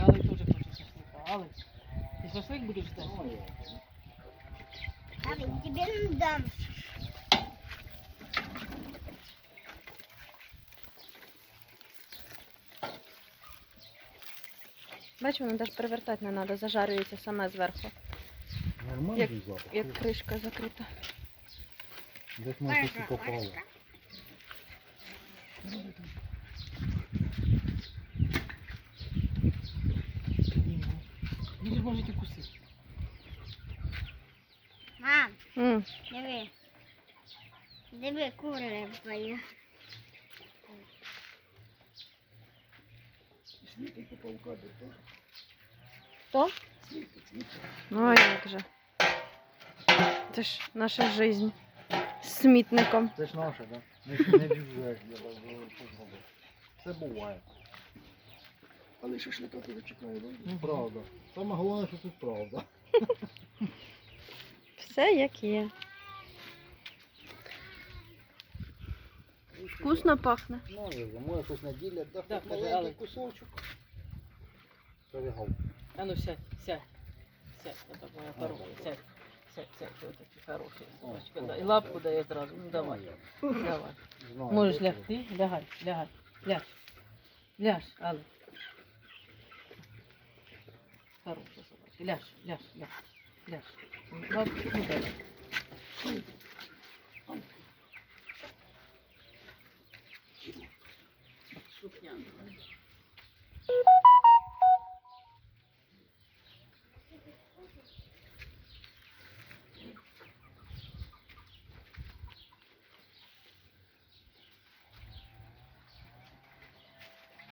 Але теж хоче шашлика. Але ти шашлик будеш ждати? А тебе не дам. Бач, воно навіть перевертати не треба, зажарюється саме зверху, Нормальний запах. як кришка закрита. Десь ми щось і попало. Ні. Він ж може і кусити. Мам, М, диви. Диви, кури пою. То? Ну, а як же? Це ж наша жизнь з смітником. Це ж наше, так? Не, не так зробити. Це буває. Але шашлика тебе чекає, так? Правда. Саме головне, що тут правда. Все як є. Вкусно пахне. Ну, я може щось наділять, да, Да, каже, маленький кусочок. Перегав. А ну сядь, сядь. Сядь, это моя хорошая, сядь. Це, це, це, такі хороші собачки. Да. І лапку дає зразу. Ну давай. Давай. Можеш лягти, лягай, лягай, ляж. Ляж, але. Хороша собачка. Ляж, ляж, ляж, ляж. Лапку не дай. Шухняна.